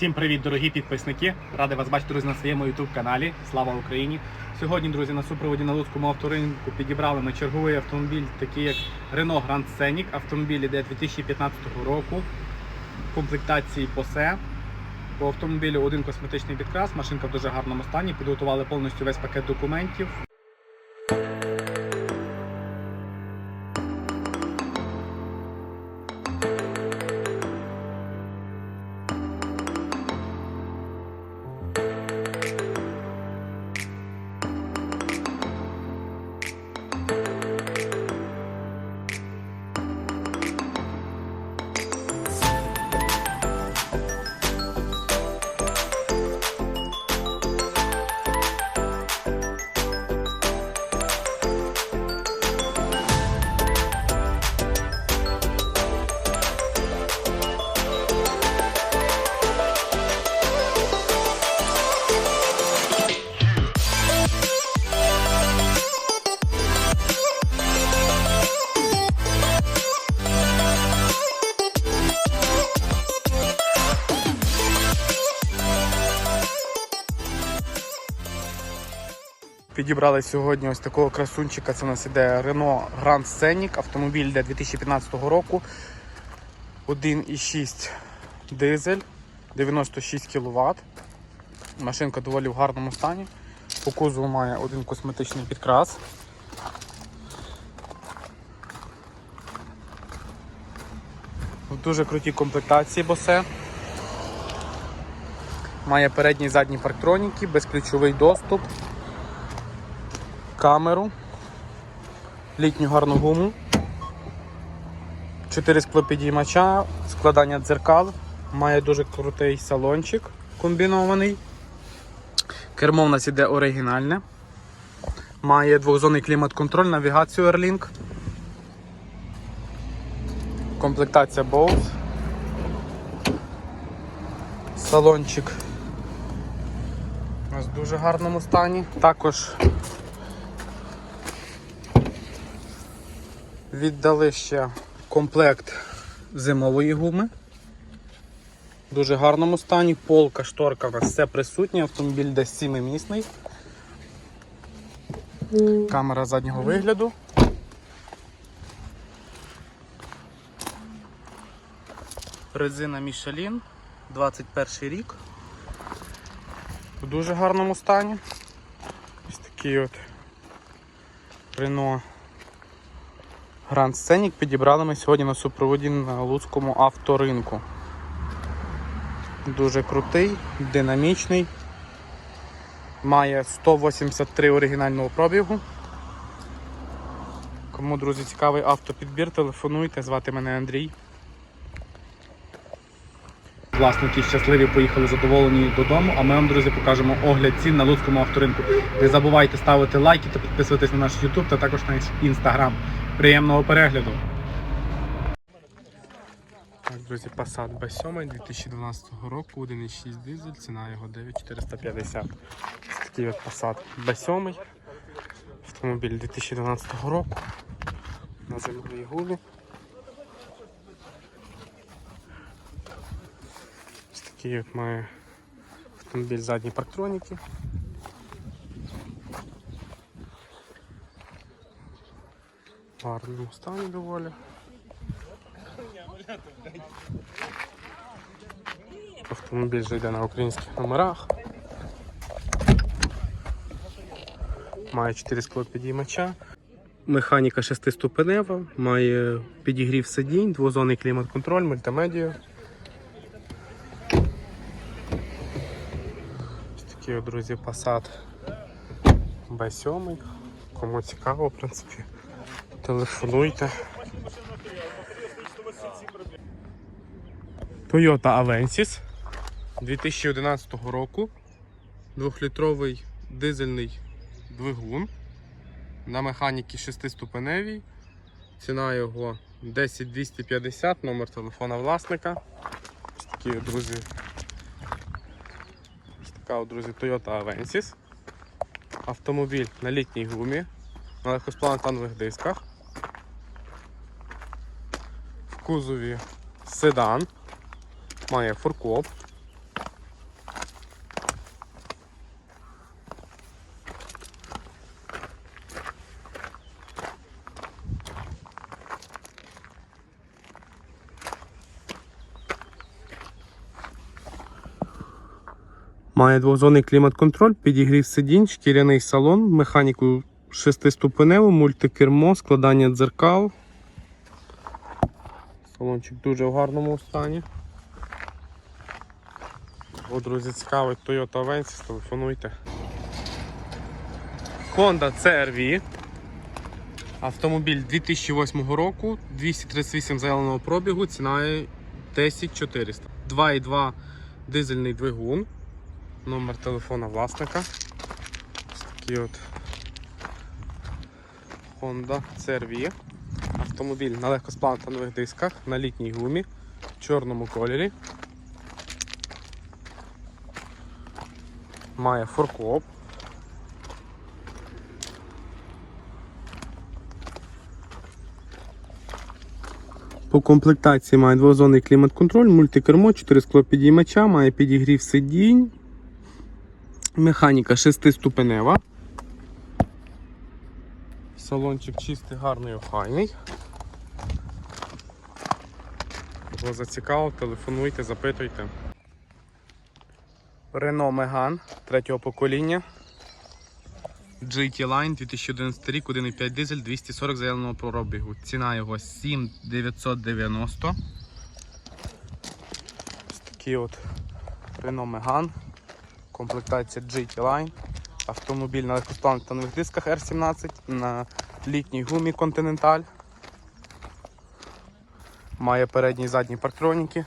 Всім привіт, дорогі підписники! Радий вас бачити, друзі, на своєму YouTube каналі. Слава Україні! Сьогодні, друзі, на супроводі на Луцькому авторинку підібрали ми черговий автомобіль, такий як Renault Grand Scenic. Автомобіль іде 2015 року. Комплектації Bose. По автомобілю один косметичний підкрас, машинка в дуже гарному стані. Підготували повністю весь пакет документів. Підібрали сьогодні ось такого красунчика. Це у нас іде Renault Grand Scenic. Автомобіль йде 2015 року. 1,6 дизель, 96 кВт. Машинка доволі в гарному стані. По кузову має один косметичний підкрас. В дуже крутій комплектації босе. Має передні і задні парктроніки, безключовий доступ камеру, літню гарну гуму, 4 склопідіймача, складання дзеркал, має дуже крутий салончик комбінований. Кермо в нас іде оригінальне. Має двохзонний клімат-контроль, навігацію Airlink. Комплектація Bose. Салончик у нас в дуже гарному стані. Також Віддали ще комплект зимової гуми. В дуже гарному стані. Полка, шторка у нас все присутнє, автомобіль десь сімимісний. Камера заднього вигляду. Резина Michelin, 21 рік. В дуже гарному стані. Ось такий от Renault Grand Scenic підібрали ми сьогодні на супроводі на Луцькому авторинку. Дуже крутий, динамічний. Має 183 оригінального пробігу. Кому, друзі, цікавий автопідбір, телефонуйте, звати мене Андрій. Власники щасливі поїхали задоволені додому, а ми вам, друзі, покажемо огляд цін на Луцькому авторинку. Не забувайте ставити лайки та підписуватись на наш YouTube та також на Instagram. Приємного перегляду! Так, друзі, Passat B7 2012 року, 1,6 дизель, ціна його 9450. Ось такий от Passat B7. Автомобіль 2012 року. На зимовій гулі. От має автомобіль задні парктроніки. В гарному стані доволі. Автомобіль вже йде на українських номерах. Має 4 склопідіймача. Механіка 6-ступенева, має підігрів сидінь, двозонний клімат-контроль, мультимедію. Ось такий, друзі, Passat B7. Кому цікаво, в принципі, телефонуйте. Toyota Avensis 2011 року. Двохлітровий дизельний двигун. На механіки 6-ступеневій. Ціна його 10250, номер телефона власника. Ось такі, друзі. Така, друзі, Toyota Avensis. Автомобіль на літній гумі, на легкоспланетанових дисках. В кузові седан, має фуркоп, Має двозонний клімат-контроль, підігрів сидінь, шкіряний салон, механіку шестиступеневу, мультикермо, складання дзеркал. Салончик дуже в гарному стані. О, друзі, цікавить Toyota Avensis, телефонуйте. Honda CR-V. Автомобіль 2008 року, 238 заявленого пробігу, ціна 10400. 2,2 дизельний двигун. Номер телефона власника. Ось такий от Honda CR-V. Автомобіль на легкосплантанових дисках, на літній гумі, в чорному кольорі. Має форкоп. По комплектації має двозонний клімат-контроль, мультикермо, 4 склопідіймача, має підігрів сидінь. Механіка 6-ступенева. Салончик чистий, гарний, охайний. Кого зацікавив, телефонуйте, запитуйте. Renault Megane третього покоління. GT Line 2011 рік, 1,5 дизель, 240 заявленого пробігу. Ціна його 7990. Ось такий от Renault Megane. Комплектація GT Line. Автомобіль на легкосплантанових дисках R17 на літній гумі Continental. Має передні і задні парктроніки.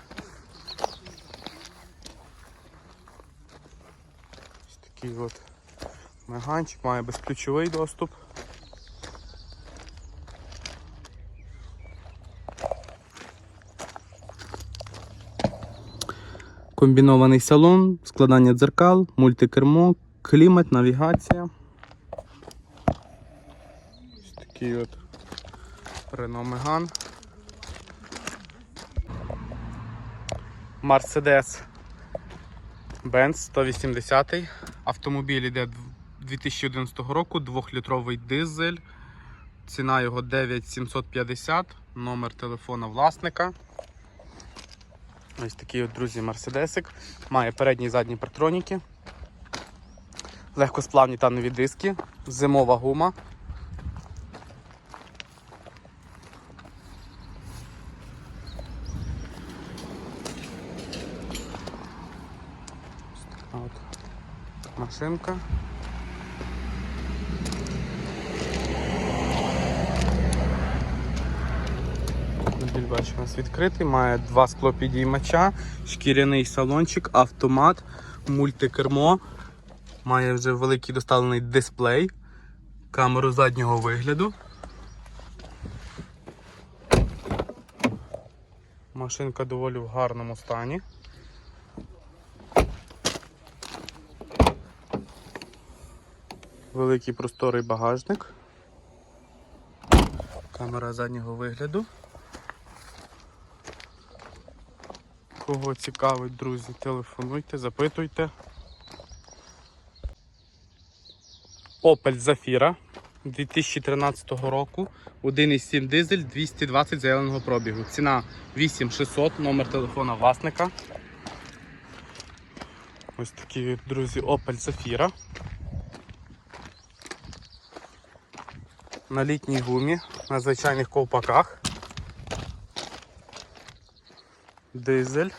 Ось такий от меганчик, має безключовий доступ. Комбінований салон, складання дзеркал, мультикермо, клімат, навігація. Ось такий от Renault Megane. Mercedes Benz 180. Автомобіль іде 2011 року, 2-літровий дизель. Ціна його 9750, номер телефона власника. Ось такий от, друзі, мерседесик. Має передні і задні партроніки. Легкосплавні танові диски, зимова гума. Ось от машинка. Автомобіль бачу, у нас відкритий, має два склопідіймача, шкіряний салончик, автомат, мультикермо. Має вже великий доставлений дисплей, камеру заднього вигляду. Машинка доволі в гарному стані. Великий просторий багажник. Камера заднього вигляду. Кого цікавить, друзі, телефонуйте, запитуйте. Opel Zafira 2013 року. 1,7 дизель, 220 заявленого пробігу. Ціна 8600, номер телефона власника. Ось такі, друзі, Opel Zafira. На літній гумі, на звичайних ковпаках. Дизель.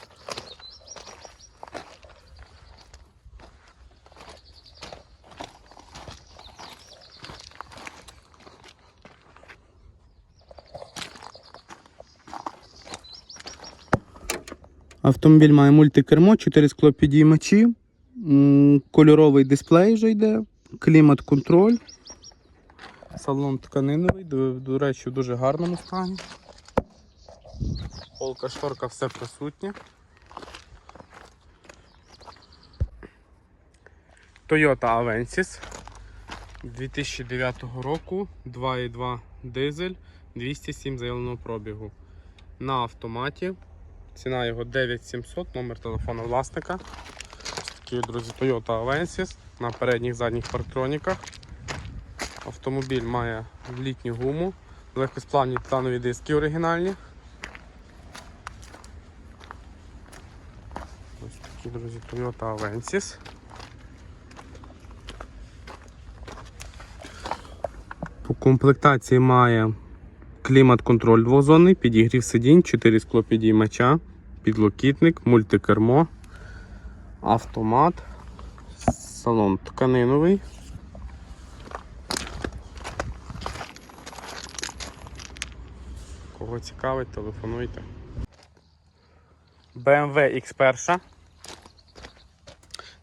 Автомобіль має мультикермо, 4 склопідіймачі, кольоровий дисплей вже йде, клімат-контроль. Салон тканиновий, до речі, в дуже гарному стані. Полка, шторка, все присутнє. Toyota Avensis 2009 року, 2,2 дизель, 207 заявленого пробігу. На автоматі. Ціна його 9700, номер телефону власника. Такий, друзі, Toyota Avensis на передніх задніх парктроніках. Автомобіль має літню гуму, легкосплавні титанові диски оригінальні. друзі, Toyota Avensis. По комплектації має клімат-контроль двозонний, підігрів сидінь, 4 склопідіймача, підлокітник, мультикермо, автомат, салон тканиновий. Кого цікавить, телефонуйте. BMW X1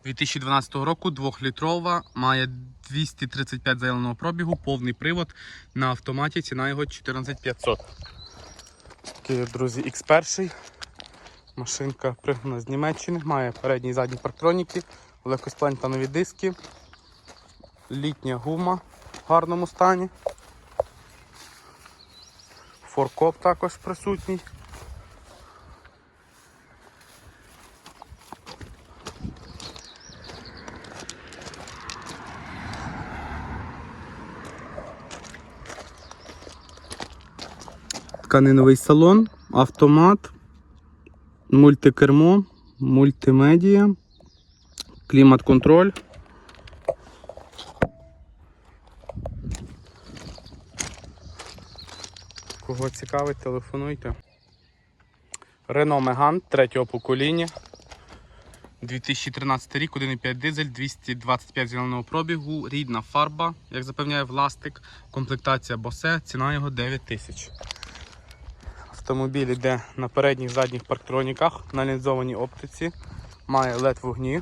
2012 року 2-літрова, має 235 заявленого пробігу, повний привод на автоматі, ціна його 14500. Такий, друзі, X1. Машинка пригнана з Німеччини, має передні і задні парктроніки, легкосплентанові диски, літня гума в гарному стані. Форкоп також присутній. Тканиновий салон, автомат, мультикермо, мультимедія, клімат-контроль. Кого цікавить, телефонуйте. Renault Megane третього покоління. 2013 рік, 1,5 дизель, 225 зеленого пробігу, рідна фарба, як запевняє власник, комплектація Bose, ціна його 9 тисяч. Автомобіль йде на передніх задніх парктроніках, на лінзованій оптиці, має LED вогні,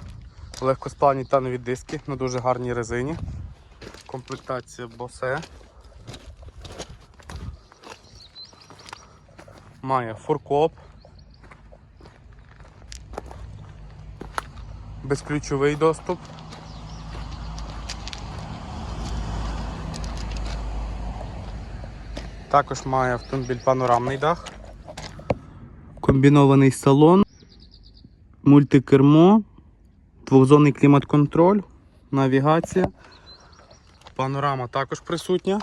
легкосплавні танові диски на дуже гарній резині. Комплектація Bose. Має фуркоп. Безключовий доступ. Також має автомобіль панорамний дах. Комбінований салон, мультикермо, двохзонний клімат-контроль, навігація. Панорама також присутня.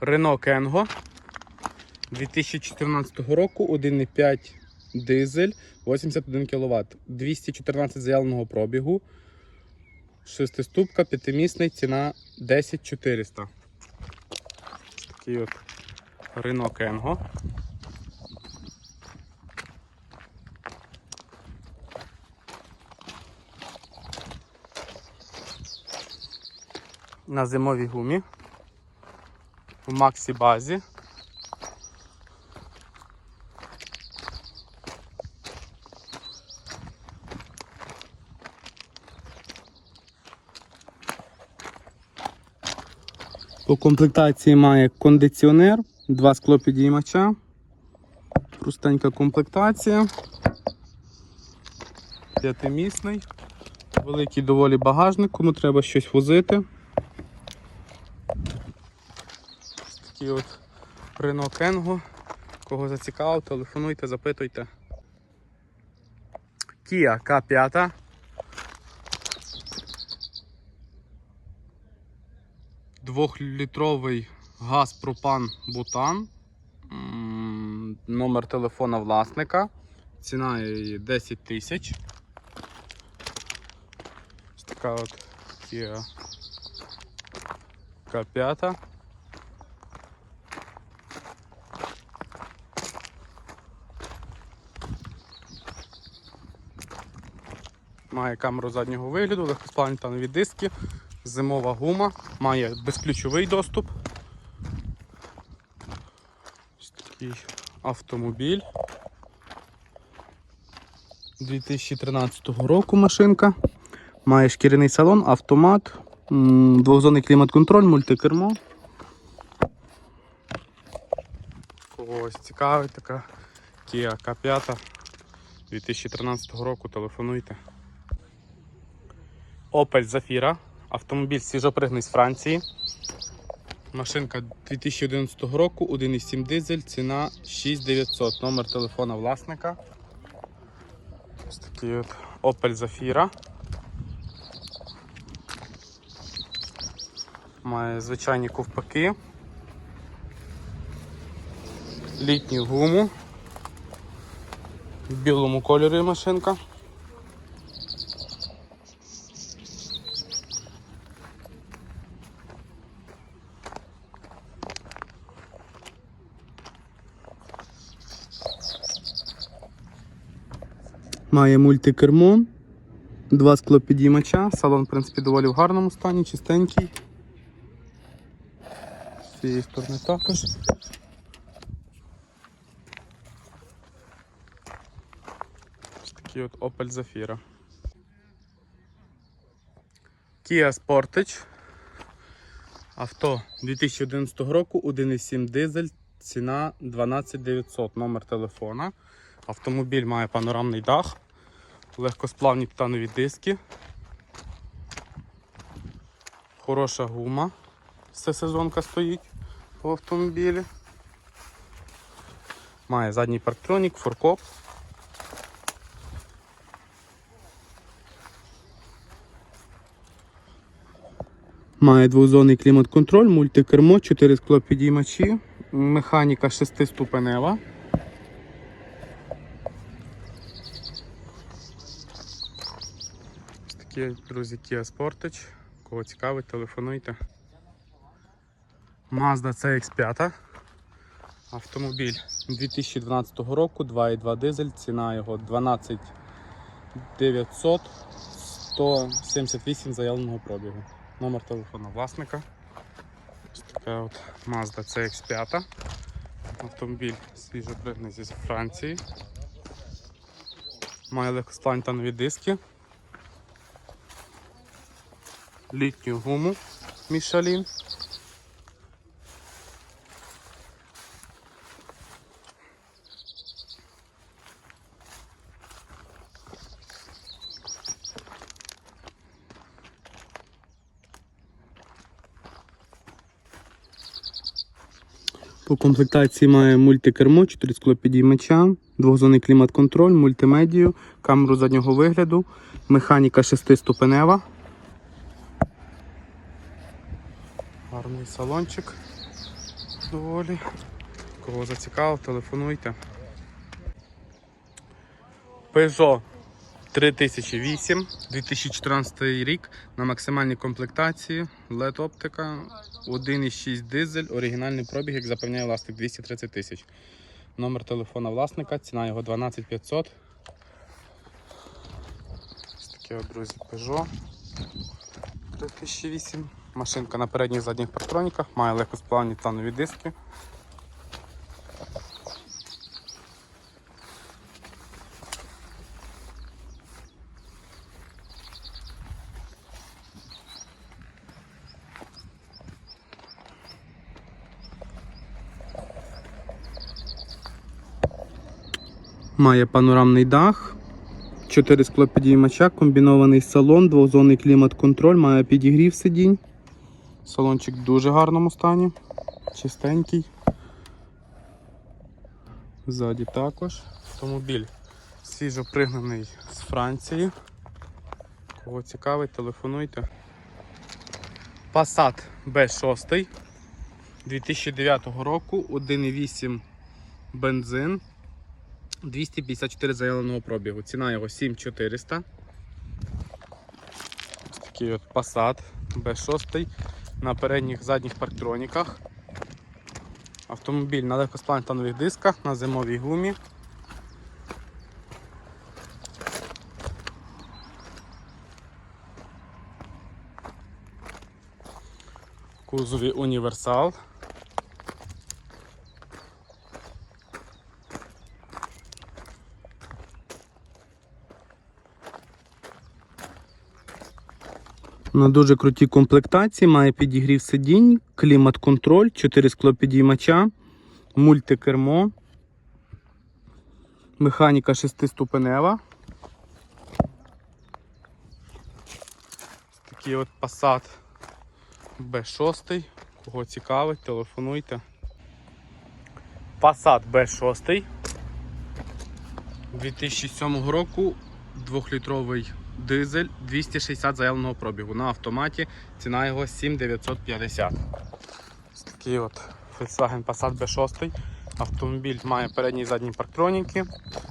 Renault Kengo 2014 року 1,5 дизель 81 кВт, 214 заявленого пробігу, шестиступка, п'ятимісний, ціна 10400. Такий от Renault Kengo. На зимовій гумі в Максі базі. По комплектації має кондиціонер, два склопідіймача, простенька комплектація, п'ятимісний, великий доволі багажник, кому треба щось возити. Ось Такий от Renault Kengo. Кого зацікавив, телефонуйте, запитуйте. Kia K5. Двохлітровий газ пропан бутан. Номер телефона власника. Ціна її 10 тисяч. Така от Kia К5. Має камеру заднього вигляду, легкосплавні танові диски, зимова гума, має безключовий доступ. Ось такий автомобіль. 2013 року машинка. Має шкіряний салон, автомат, двохзонний клімат-контроль, мультикермо. Когось цікавить така Kia K5 2013 року, телефонуйте. Opel Zafira. Автомобіль свіжопригнаний з Франції. Машинка 2011 року, 1,7 дизель, ціна 6900. Номер телефона власника. Ось такий от Opel Zafira. Має звичайні ковпаки. Літню гуму. В білому кольорі машинка. Має мультикермо, два склопідіймача, салон, в принципі, доволі в гарному стані, чистенький. З цієї сторони також. Ось такий от Opel Zafira. Kia Sportage. Авто 2011 року, 1,7 дизель, ціна 12900, номер телефона. Автомобіль має панорамний дах, легкосплавні титанові диски, хороша гума, всесезонка стоїть по автомобілі. Має задній парктронік, форкоп. Має двозонний клімат-контроль, мультикермо, 4 склопідіймачі, механіка 6-ступенева. Ось друзі, Kia Sportage. Кого цікавить, телефонуйте. Mazda CX5. Автомобіль 2012 року, 2,2 дизель, ціна його 12 900, 178 заявленого пробігу. Номер телефону власника. Ось така от Mazda CX5. Автомобіль свіжопригнаний зі Франції. Має легкосплавні та нові диски. Літню гуму Michelin. По комплектації має мультикермо, 4 склопідіймача, двохзонний клімат-контроль, мультимедію, камеру заднього вигляду, механіка 6-ступенева. Гарний салончик. Доволі. Кого зацікавив, телефонуйте. Peugeot 3008, 2014 рік на максимальній комплектації, LED оптика, 1,6 дизель, оригінальний пробіг, як запевняє власник, 230 тисяч. Номер телефона власника, ціна його 12500. Ось таке друзі, Peugeot 3008. Машинка на передніх задніх партроніках, має легкосплавні танові диски. Має панорамний дах, 4 склопідіймача, комбінований салон, двозонний клімат-контроль, має підігрів сидінь. Салончик в дуже гарному стані, чистенький. Ззаді також. Автомобіль свіжо пригнаний з Франції. Кого цікавить, телефонуйте. Passat B6 2009 року, 1,8 бензин. 254 заявленого пробігу. Ціна його 7400. Ось такий от Passat B6 на передніх задніх парктроніках. Автомобіль на легкосплантанових дисках, на зимовій гумі. Кузові універсал. На дуже крутій комплектації має підігрів сидінь, клімат-контроль, 4 склопідіймача, мультикермо, механіка 6-ступенева. Такий от Passat B6. Кого цікавить, телефонуйте. Passat B6 2007 року 2-літровий дизель 260 заявленого пробігу на автоматі. Ціна його 7950. Ось такий от Volkswagen Passat B6. Автомобіль має передні і задні парктроніки,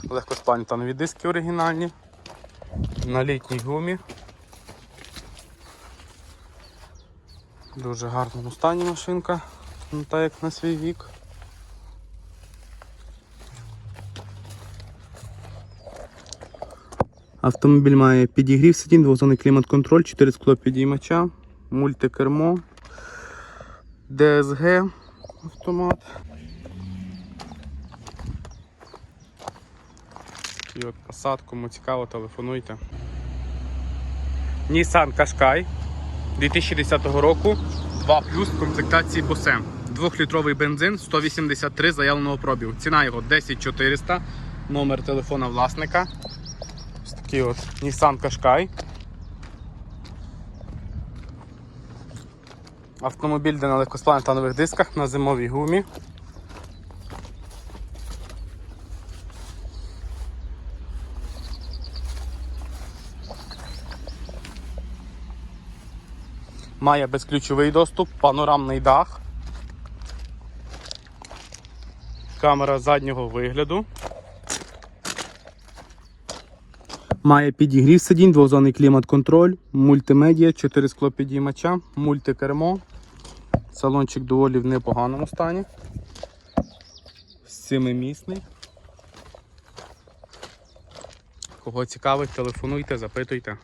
легкосплавні та нові диски оригінальні. На літній гумі. Дуже гарному стані машинка, ну, так як на свій вік. Автомобіль має підігрів сидінь, двозонний клімат-контроль, 4 склопідіймача, мультикермо, ДСГ автомат. І от Passat, кому цікаво, телефонуйте. Nissan Qashqai 2010 року 2 плюс в комплектації Bose. 2-літровий бензин 183 заявленого пробігу. Ціна його 10400, номер телефона власника. Ось такий от Nissan Qashqai. Автомобіль де на легкосплавних дисках на зимовій гумі. Має безключовий доступ, панорамний дах. Камера заднього вигляду. Має підігрів сидінь, двозонний клімат-контроль, мультимедіа, 4 склопідіймача, мультикермо. Салончик доволі в непоганому стані. Семимісний. Кого цікавить, телефонуйте, запитуйте.